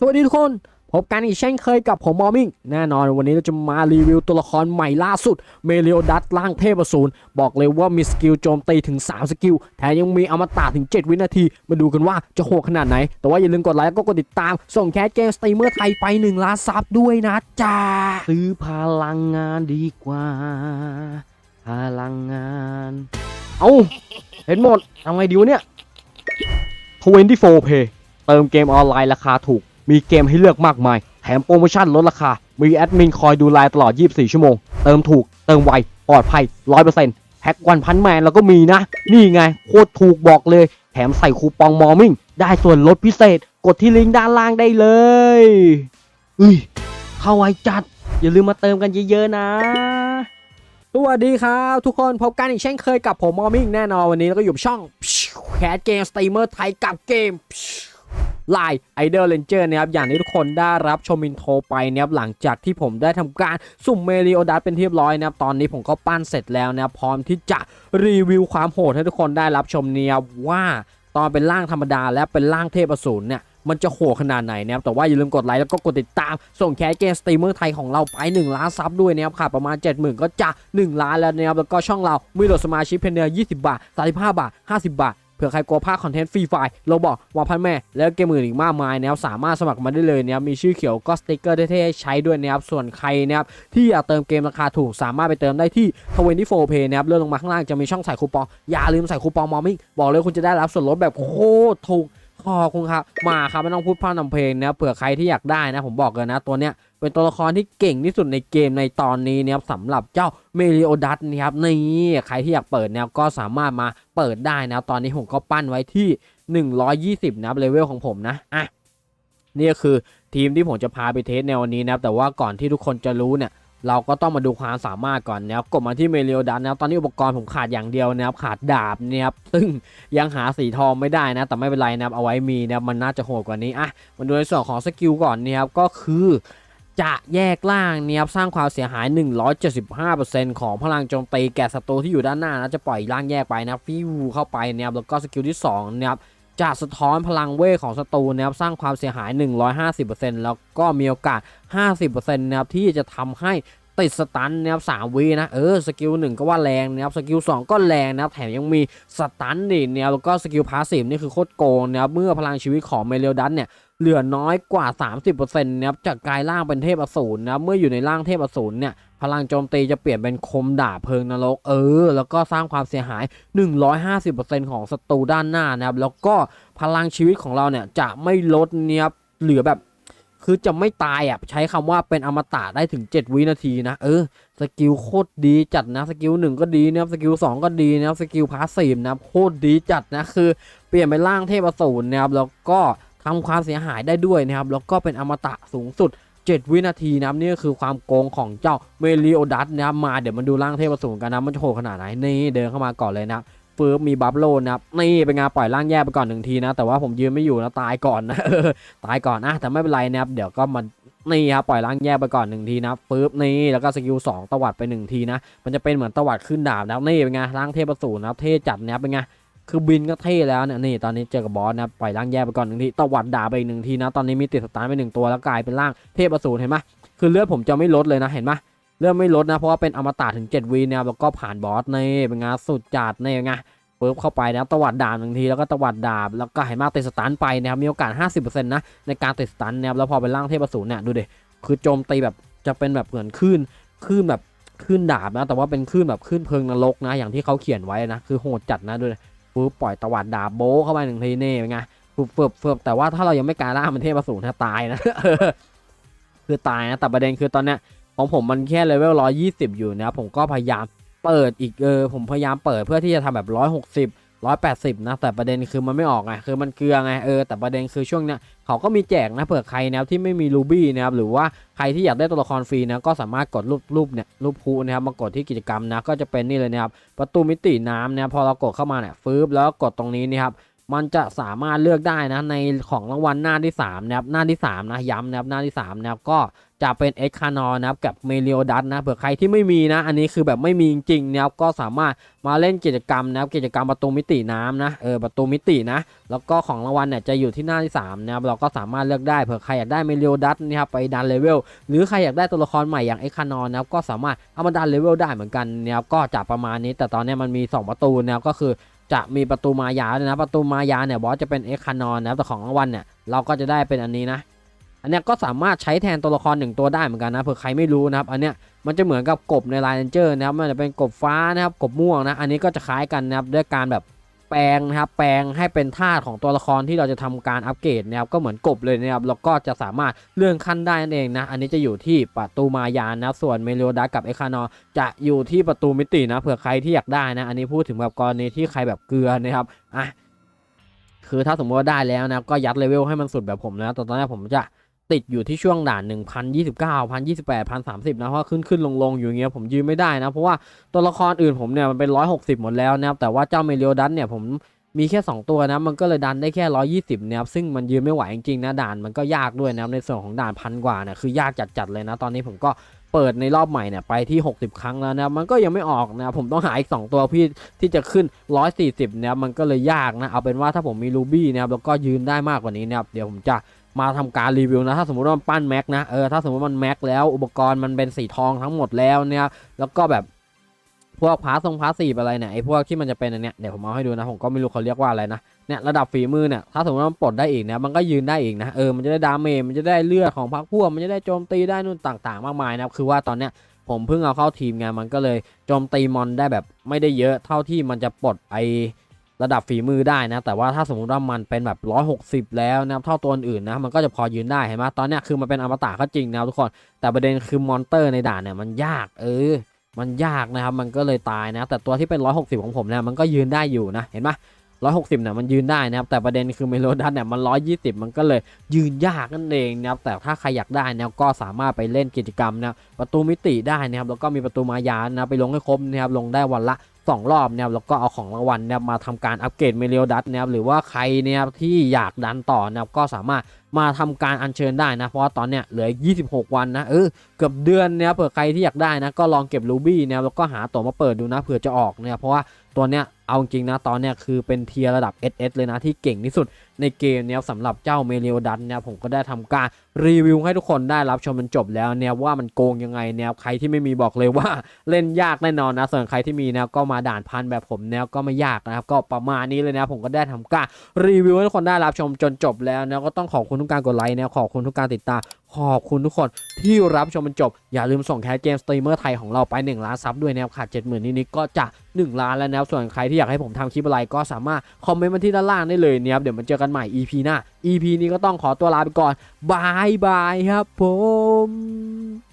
สวัสดีทุกคน พบกันอีกเช่นเคยกับผมมอมิงแน่นอนวันนี้เราจะมารีวิวตัวละครใหม่ล่าสุด เมเ i โอดัตล่างเทพอสูรบอกเลยว่ามีสกิลโจมตีถึง 3 สกิล แถมยังมีอมตะถึง 7 วินาที มาดูกันว่าจะโหดขนาดไหน แต่ว่าอย่าลืมกดไลค์แล้วก็กดติดตาม ส่งแคสเกมสตรีมเมอร์ไทยไป 1 ล้านซับด้วยนะจ้าซื้อพลังงานดีกว่า พลังงาน เอาเห็นหมดทำไงดีวะเนี่ย24 Pay เติมเกมออนไลน์ราคาถูก มีเกมให้เลือกมากมาย แถมโปรโมชั่นลดราคา มีแอดมินคอยดูแลตลอด 24 ชั่วโมง เติมถูก เติมไว ปลอดภัย 100%แพ็กวันพันแมนแล้วก็มีนะ นี่ไง โคตรถูกบอกเลย แถมใส่คูปองมอร์มิ่ง ได้ส่วนลดพิเศษ กดที่ลิงก์ด้านล่างได้เลยอุ้ยเข้าไวจัด อย่าลืมมาเติมกันเยอะๆนะสวัสดีครับทุกคนพบกันอีกเช่นเคยกับผมมอมิงแน่นอนวันนี้เราก็อยู่ช่องแคสเกมสตรีมเมอร์ไทยกับเกม ไลน์ไอเดอร์เลนเจอร์นะครับอย่างที่ทุกคนได้รับชมินโทรไปนะครับหลังจากที่ผมได้ทำการสุ่มเมลิโอดัสเป็นที่เรียบร้อยนะครับตอนนี้ผมก็ปั้นเสร็จแล้วนะครับพร้อมที่จะรีวิวความโหดให้ทุกคนได้รับชมเนี่ยว่าตอนเป็นร่างธรรมดาและเป็นร่างเทพอสูรเนี่ยมันจะโหดขนาดไหนนะครับ แต่ว่าอย่าลืมกดไลค์แล้วก็กดติดตาม ส่งแคสเกมสตรีมเมอร์ไทยของเราไป 1 ล้านซับด้วยนะครับขาดประมาณ 70,000 ก็จะ 1 ล้านแล้วนะครับ แล้วก็ช่องเรา มีโหลดสมาชิกเพนเนอร์20 บาท 35 บาท 50 บาท เผื่อใครกลัวพลาดคอนเทนต์ฟรีไฟล์เราบอกวาพันแม่ แล้วเกมอื่นอีกมากมายนะครับสามารถสมัครมาได้เลยนะครับมีชื่อเขียวก็สติกเกอร์เท่ๆใช้ด้วยนะครับส่วนใครนะครับที่อยากเติมเกมราคาถูกสามารถไปเติมได้ที่24 Pay นะครับเลื่อนลงมาข้างล่างจะมีช่องใส่คูปองอย่าลืมใส่คูปองมอมิ่งบอกเลยคุณจะได้รับส่วนลดแบบโคตรถูกขอบคุณครับมาครับไม่ต้องพูดพร่ำทำเพลงนะเผื่อใครที่อยากได้นะผมบอกเลยนะตัวเนี้ย เป็นตัวละครที่เก่งที่สุดในเกมในตอนนี้นะครับสำหรับเจ้าเมลิโอดัสนะครับนี่ใครที่อยากเปิดนะก็สามารถมาเปิดได้นะตอนนี้ผมก็ปั้นไว้ที่ 120นะครับเลเวลของผมนะอะนี่ก็คือทีมที่ผมจะพาไปเทสในวันนี้นะครับแต่ว่าก่อนที่ทุกคนจะรู้เนี่ยเราก็ต้องมาดูความสามารถก่อนนะครับกดมาที่เมลิโอดัสนะครับตอนนี้อุปกรณ์ผมขาดอย่างเดียวนะครับขาดดาบนะครับซึ่งยังหาสีทองไม่ได้นะ แต่ไม่เป็นไรนะครับเอาไว้มีนะครับมันน่าจะโหดกว่านี้อะมาดูในส่วนของสกิลก่อนนะครับก็คือ จะแยกล่างนะครับสร้างความเสียหาย 175%ของพลังโจมตีแก่ศัตรูที่อยู่ด้านหน้านะจะปล่อยร่างแยกไปนะฟิวเข้าไปนะครับแล้วก็สกิลที่2นะครับจะสะท้อนพลังเวทของศัตรูนะครับสร้างความเสียหาย 150%แล้วก็มีโอกาส 50%นะครับที่จะทำให้ ติดสตันนะครับสามวินะเออสกิลหนึ่งก็ว่าแรงนะครับสกิลสองก็แรงนะครับแถมยังมีสตันนี่เนี่ยแล้วก็สกิลพาสซีฟนี่คือโคตรโกงนะครับเมื่อพลังชีวิตของเมเลดันเนี่ยเหลือน้อยกว่า 30%นะครับจากกลายร่างเป็นเทพอสูรนะครับเมื่ออยู่ในร่างเทพอสูรเนี่ยพลังโจมตีจะเปลี่ยนเป็นคมดาบเพลิงนรกเออ แล้วก็สร้างความเสียหาย 150%ของศัตรูด้านหน้านะครับแล้วก็พลังชีวิตของเราเนี่ยจะไม่ลดเนี่ยเหลือแบบ คือจะไม่ตายอะใช้คำว่าเป็นอมตะได้ถึง 7 วินาทีนะ เออสกิลโคตรดีจัดนะสกิลหนึ่งก็ดีนะครับสกิลสองก็ดีนะครับสกิลพาสซีฟนะครับโคตรดีจัดนะคือเปลี่ยนเป็นร่างเทพสูรนะครับแล้วก็ทำความเสียหายได้ด้วยนะครับแล้วก็เป็นอมตะสูงสุด 7 วินาทีนะครับนี่ก็คือความโกงของเจ้าเมลิโอดัสนะครับมาเดี๋ยวมาดูร่างเทพสูรกันนะมันจะโหดขนาดไหนนี่เดินเข้ามาก่อนเลยนะครับ ฟืบมีบัฟโลนะครับนี่เป็นงานปล่อยร่างแยกไปก่อนหนึ่งทีนะ แต่ว่าผมยืนไม่อยู่นะตายก่อนนะตายก่อนนะแต่ไม่เป็นไรนะครับเดี๋ยวก็มันนี่ครับปล่อยร่างแยกไปก่อนหนึ่งทีนะฟืบนี่แล้วก็สกิลสองตวัดไปหนึ่งทีนะมันจะเป็นเหมือนตวัดขึ้นดาบนะนี่เป็นไงร่างเทพสูรนะครับเทจัดนะเป็นไงคือบินก็เท่แล้วเนี่ยนี่ตอนนี้เจอกับบอสนะปล่อยร่างแยกไปก่อนหนึ่งทีตวัดดาบไปอีกหนึ่งทีนะตอนนี้มีติดสตาร์ไปหนึ่งตัวแล้วกลายเป็นร่างเทพสูรเห็นไหมคือเลือดผมจะไม่ลดเลยนะเห็นไหม เริ่มไม่ลดนะ เพราะว่าเป็นอมตะถึง 7 วีนะแล้วก็ผ่านบอสนี่เป็นงานสุดจัดนี่เป็นไงปุ๊บเข้าไปนะตวัดดาบหนึ่งทีแล้วก็ตวัดดาบแล้วก็ให้มากติดสตันไปนะครับมีโอกาส 50%นะในการติดสตันนะครับแล้วพอเป็นร่างเทพสูรเนี่ยดูดิคือโจมตีแบบจะเป็นแบบเหมือนคลื่นคลื่นแบบคลื่นดาบนะแต่ว่าเป็นคลื่นแบบคลื่นเพลิงนรกนะอย่างที่เขาเขียนไว้นะคือโหดจัดนะดูดิปุ๊บปล่อยตวัดดาบโบเข้าไปหนึ่งทีนี่เป็นไงปุ๊บเฟิบเฟิบแต่ว่าถ้าเรายังไม่กายร่างเป็นเทพสูรถ้าตายนะคือตายนะแต่ประเด็นคือตอนเนี้ย ของผมมันแค่เลเวล120อยู่นะครับผมก็พยายามเปิดอีกเออผมพยายามเปิดเพื่อที่จะทำแบบ160 180นะแต่ประเด็นคือมันไม่ออกไงคือมันเกลือไงเออแต่ประเด็นคือช่วงเนี้ยเขาก็มีแจกนะเผื่อใครนะครับที่ไม่มีรูบี้นะครับหรือว่าใครที่อยากได้ตัวละครฟรีนะก็สามารถกดรูปรูปเนี่ยรูปพูนะครับมากดที่กิจกรรมนะก็จะเป็นนี่เลยนะครับประตูมิติน้ำเนี่ยพอเรากดเข้ามาเนี่ยฟืบแล้วก็กดตรงนี้นะครับ มันจะสามารถเลือกได้นะในของรางวัลหน้าที่3นะครับหน้าที่3นะย้ำนะครับหน้าที่3นะครับก็จะเป็นเอ็กคานอนะครับกับเมลิโอดัสนะเผื่อใครที่ไม่มีนะ อันนี้คือแบบไม่มีจริงๆนะครับก็สามารถมาเล่นกิจกรรมนะครับกิจกรรมประตูมิติน้ำนะเออประตูมิตินะแล้วก็ของรางวัลเนี่ยจะอยู่ที่หน้าที่3นะครับเราก็สามารถเลือกได้เผื่อใครอยากได้เมลิโอดัสนะครับไปดันเลเวลหรือใครอยากได้ตัวละครใหม่อย่างเอ็กคานอนะครับก็สามารถเอามาดันเลเวลได้เหมือนกันนะครับก็จะประมาณนี้ แต่ตอนนี้มันมี 2 ประตูนะครับก็คือ จะมีประตูมายาด้วยนะ ประตูมายาเนี่ยบอสจะเป็นเอ็กคานอนนะแต่ของรางวัลเนี่ยเราก็จะได้เป็นอันนี้นะ อันเนี้ยก็สามารถใช้แทนตัวละครหนึ่งตัวได้เหมือนกันนะเผื่อใครไม่รู้นะครับ อันเนี้ยมันจะเหมือนกับกบในไลน์เจอร์นะครับมันจะเป็นกบฟ้านะครับกบม่วงนะ อันนี้ก็จะคล้ายกันนะครับด้วยการแบบ แปลงนะครับแปลงให้เป็นธาตุของตัวละครที่เราจะทำการอัปเกรดนะครับก็เหมือนกบเลยนะครับแล้วก็จะสามารถเลื่อนขั้นได้นั่นเองนะอันนี้จะอยู่ที่ประตูมายานนะส่วนเมโลดัสกับเอคานอจะอยู่ที่ประตูมิตินะเผื่อใครที่อยากได้นะอันนี้พูดถึงแบบกรณีที่ใครแบบเกลือนะครับอะคือถ้าสมมติว่าได้แล้วนะก็ยัดเลเวลให้มันสุดแบบผมนะแต่ตอนนี้ผมจะ ติดอยู่ที่ช่วงด่าน 1,029 1,028 1,030 นะเพราะขึ้นขึ้นลงลงอยู่เงี้ยผมยืนไม่ได้นะ เพราะว่าตัวละครอื่นผมเนี่ยมันเป็น 160 หมดแล้วนะครับแต่ว่าเจ้าเมเลียดันเนี่ยผมมีแค่ 2 ตัวนะมันก็เลยดันได้แค่ 120นะครับซึ่งมันยืนไม่ไหวจริงๆนะด่านมันก็ยากด้วยนะครับในส่วนของด่านพันกว่าเนี่ยคือยากจัดๆเลยนะตอนนี้ผมก็เปิดในรอบใหม่เนี่ยไปที่ 60 ครั้งแล้วนะมันก็ยังไม่ออกนะผมต้องหาอีก 2 ตัวพี่ที่จะขึ้น 140นะครับมันก็เลยยากนะเอาเป็นว่าถ้าผมมีรูบี้นะครับแล้วก็ยืนได้มากกว่านี้นะครับเดี๋ยวผมจะ มาทำการรีวิวนะ ถ้าสมมติว่ามันปั้นแม็กนะ เออ ถ้าสมมติมันแม็กแล้วอุปกรณ์มันเป็นสีทองทั้งหมดแล้วเนี่ย แล้วก็แบบพวกพาร์ทรงพาร์ทสีอะไรเนี่ยไอพวกที่มันจะเป็นอันเนี้ยเดี๋ยวผมเอาให้ดูนะ ผมก็ไม่รู้เขาเรียกว่าอะไรนะเนี่ยระดับฝีมือเนี่ยถ้าสมมติว่ามันปลดได้อีกเนี่ยมันก็ยืนได้อีกนะเออมันจะได้ดาเมจมันจะได้เลือดของพรรคพวกมันจะได้โจมตีได้นู่นต่างๆ มากมายนะคือว่าตอนเนี้ยผมเพิ่งเอาเข้าทีมไงมันก็เลยโจมตีมอนได้แบบไม่ได้เยอะเท่าที่มันจะปลดไอ ระดับฝีมือได้นะ แต่ว่าถ้าสมมติว่ามันเป็นแบบ 160 แล้วนะครับเท่าตัวอื่นนะ มันก็จะพอยืนได้เห็นไหมตอนเนี้ยคือมันเป็นอมตะก็จริงนะทุกคน แต่ประเด็นคือมอนเตอร์ในด่านเนี่ยมันยาก เออ มันยากนะครับ มันก็เลยตายนะ แต่ตัวที่เป็น 160 ของผมเนี่ยมันก็ยืนได้อยู่นะ เห็นปะ160เนี่ยมันยืนได้นะครับแต่ประเด็นคือเมโลดันเนี่ยมัน120มันก็เลยยืนยากนั่นเองนะครับแต่ถ้าใครอยากได้นะครับก็สามารถไปเล่นกิจกรรมนะประตูมิติได้นะครับแล้วก็มีประตูมายานะไปลงให้ครบนะครับลงได้วันละ 2 รอบนะครับแล้วก็เอาของรางวัลนะครับมาทำการอัปเกรดเมโลดัสนะครับหรือว่าใครเนี่ยที่อยากดันต่อนะครับก็สามารถมาทำการอัญเชิญได้นะ เพราะว่าตอนเนี้ยเหลือ 26 วันนะเออเกือบเดือนเนี่ยเผื่อใครที่อยากได้นะก็ลองเก็บรูบี้เนี่ยแล้วก็หาตัวมาเปิดดูนะเผื่อจะออกเนี่ยเพราะว่าตัวเนี้ย เอาจริงนะตอนเนี้ยคือเป็นเทียร์ระดับ SS เลยนะที่เก่งที่สุดในเกมเนี่ยสำหรับเจ้าเมเลียดันเนี่ยผมก็ได้ทำการรีวิวให้ทุกคนได้รับชมมันจบแล้วเนี่ยว่ามันโกงยังไงเนี่ยใครที่ไม่มีบอกเลยว่าเล่นยากแน่นอนนะ ส่วนใครที่มีนะก็มาด่านพันแบบผมเนี่ยก็ไม่ยากนะครับก็ประมาณนี้เลยนะผมก็ได้ทำการรีวิวให้ทุกคนได้รับชมจนจบแล้วนะก็ต้องขอบคุณทุกการกดไลค์นะขอบคุณทุกการติดตามขอบคุณทุกคนที่รับชมมันจบ อย่าลืมส่งแคสเกมสตรีมเมอร์ไทยของเราไป1ล้านซับด้วยนะครับขาด70,000นิดๆก็จะ1ล้านแล้วนะส่วนใครที่อยากให้ผมทำคลิปอะไรก็สามารถคอมเมนต์มาที่ด้านล่างได้เลยเนี่ยครับเดี๋ยวมันเจอกันใหม่ EP หน้า EP นี้ก็ต้องขอตัวลาไปก่อนบายบายครับผม